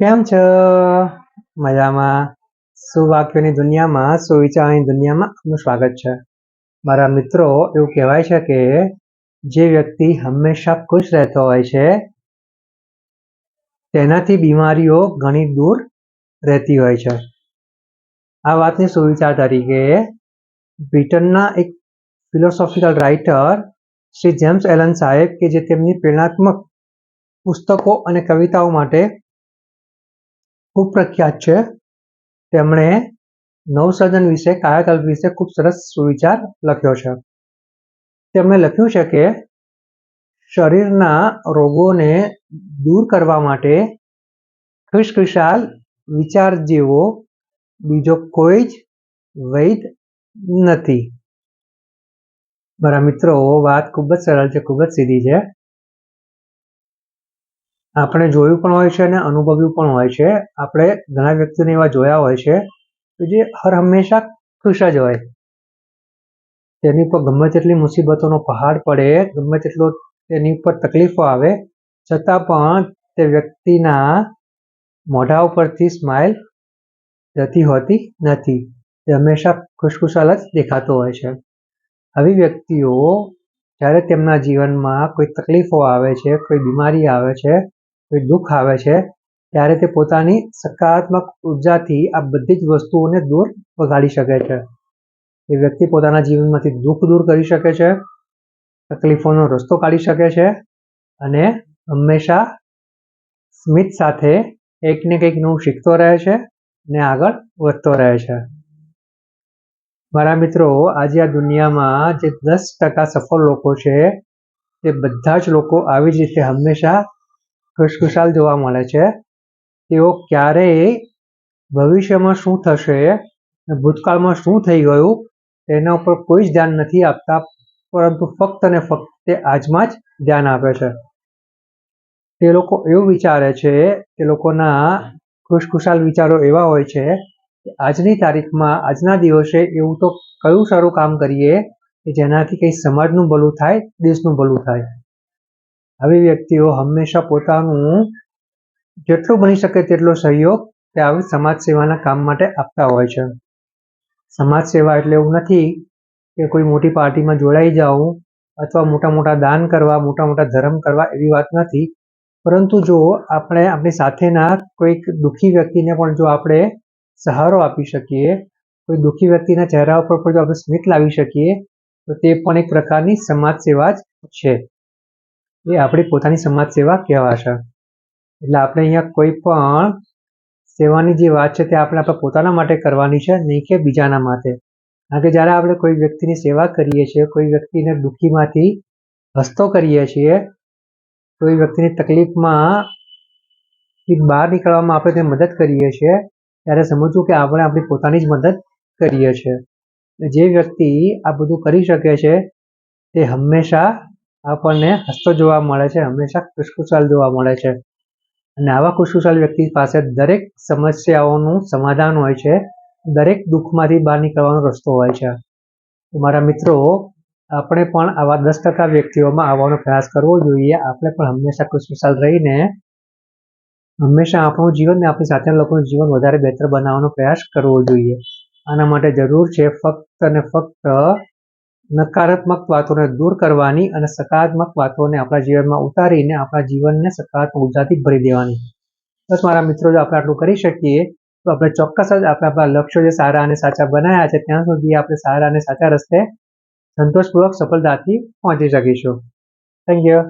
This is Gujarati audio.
કેમ છો? મજામાં. સુવાક્યોની દુનિયામાં સુવિચારની દુનિયામાં આપનું સ્વાગત છે? મારા મિત્રો, એવું કહેવાય છે કે જે વ્યક્તિ હંમેશા ખુશ રહેતો હોય છે, તેનાથી બીમારીઓ ઘણી દૂર રહેતી હોય છે. આ વાતની સુવિચાર તરીકે બ્રિટનના એક philosophical writer Shri James Allen સાહેબ, કે જે તેમની પ્રેરણાત્મક પુસ્તકો અને કવિતાઓ માટે ખૂબ પ્રખ્યાત છે. તેમણે નવસર્જન વિશે, કાયાકલ્પ વિશે ખૂબ સરસ સુવિચાર લખ્યો છે. તેમણે લખ્યું છે કે, શરીરના રોગોને દૂર કરવા માટે ખુશખુશાલ વિચાર જેવો બીજો કોઈ જ વૈદ નથી. મારા મિત્રો, વાત ખૂબ જ સરળ છે, ખૂબ જ સીધી છે. આપણે જોયું પણ હોય છે અને અનુભવ્યું પણ હોય છે. આપણે ઘણા વ્યક્તિઓને એવા જોયા હોય છે કે જે હર હંમેશા ખુશ જ હોય. તેની પર ગમે તેટલી મુસીબતોનો પહાડ પડે, ગમે તેટલો તેની ઉપર તકલીફો આવે, છતાં પણ તે વ્યક્તિના મોઢા ઉપરથી સ્માઇલ જતી હોતી નથી. તે હંમેશા ખુશખુશાલ જ દેખાતો હોય છે. આવી વ્યક્તિઓ જ્યારે તેમના જીવનમાં કોઈ તકલીફો આવે છે, કોઈ બીમારી આવે છે દુઃખ આવે છે, ત્યારે તે પોતાની સકારાત્મક ઉર્જાથી આ બધી જ વસ્તુઓને દૂર વગાડી શકે છે. એ વ્યક્તિ પોતાના જીવનમાંથી દુઃખ દૂર કરી શકે છે, તકલીફોનો રસ્તો કાઢી શકે છે અને હંમેશા સ્મિત સાથે એક ને કંઈક નવું શીખતો રહે છે અને આગળ વધતો રહે છે. મારા મિત્રો, આજે આ દુનિયામાં જે દસ ટકા સફળ લોકો છે, તે બધા જ લોકો આવી જ રીતે હંમેશા ખુશખુશાલ જોવા મળે છે. તેઓ ક્યારેય ભવિષ્યમાં શું થશે ભૂતકાળમાં શું થઈ ગયું તેના ઉપર કોઈ જ ધ્યાન નથી આપતા, પરંતુ ફક્ત અને ફક્ત આજમાં જ ધ્યાન આપે છે. તે લોકો એવું વિચારે છે, તે લોકોના ખુશખુશાલ વિચારો એવા હોય છે કે આજની તારીખમાં, આજના દિવસે એવું તો કયું સારું કામ કરીએ કે જેનાથી કંઈ સમાજનું ભલું થાય, દેશનું ભલું થાય. આવી વ્યક્તિઓ હંમેશા પોતાનું જેટલું બની શકે તેટલો સહયોગ તે આવી સમાજ સેવાના કામ માટે આપતા હોય છે. સમાજ સેવા એટલે એવું નથી કે કોઈ મોટી પાર્ટીમાં જોડાઈ જાઉં અથવા મોટા મોટા દાન કરવા, મોટા મોટા ધર્મ કરવા એવી વાત નથી. પરંતુ જો આપણે આપણી સાથેના કોઈક દુઃખી વ્યક્તિને પણ જો આપણે સહારો આપી શકીએ, કોઈ દુઃખી વ્યક્તિના ચહેરા ઉપર પણ જો આપણે સ્મિત લાવી શકીએ, તો તે પણ એક પ્રકારની સમાજ સેવા જ છે. એ આપણી પોતાની સમાજ સેવા કહેવાશે. એટલે આપણે અહીંયા કોઈ પણ સેવાની જે વાત છે તે આપણે આપણા પોતાના માટે કરવાની છે, નહીં કે બીજાના માટે. કારણ કે જ્યારે આપણે કોઈ વ્યક્તિની સેવા કરીએ છીએ, કોઈ વ્યક્તિને દુઃખીમાંથી હસતો કરીએ છીએ કોઈ વ્યક્તિની તકલીફમાં બહાર નીકળવામાં આપણે તે મદદ કરીએ છીએ, ત્યારે સમજવું કે આપણે આપણી પોતાની જ મદદ કરીએ છીએ. જે વ્યક્તિ આ બધું કરી શકે છે, તે હંમેશા આપણને હસતો જોવા મળે છે, હંમેશા ખુશખુશાલ જોવા મળે છે. અને આવા ખુશખુશાલ વ્યક્તિ પાસે દરેક સમસ્યાઓનું સમાધાન હોય છે, દરેક દુઃખમાંથી બહાર નીકળવાનો રસ્તો હોય છે. મારા મિત્રો, આપણે પણ આવા દસ ટકા વ્યક્તિઓમાં આવવાનો પ્રયાસ કરવો જોઈએ. આપણે પણ હંમેશા ખુશખુશાલ રહીને હંમેશા આપણું જીવન ને આપણી સાથેના લોકોનું જીવન વધારે બહેતર બનાવવાનો પ્રયાસ કરવો જોઈએ. આના માટે જરૂર છે, ફક્ત અને ફક્ત નકારાત્મક વાતોને દૂર કરવાની અને સકારાત્મક વાતોને આપણા જીવનમાં ઉતારીને આપણા જીવનને સકારાત્મક ઉર્જાથી ભરી દેવાની. બસ મારા મિત્રો, જો આપણે આટલું કરી શકીએ, તો આપણે ચોક્કસ જ આપણે આપણા લક્ષ્યો જે સારા અને સાચા બનાવ્યા છે, ત્યાં સુધી આપણે સારા અને સાચા રસ્તે સંતોષપૂર્વક સફળતાથી પહોંચી શકીશું. Thank you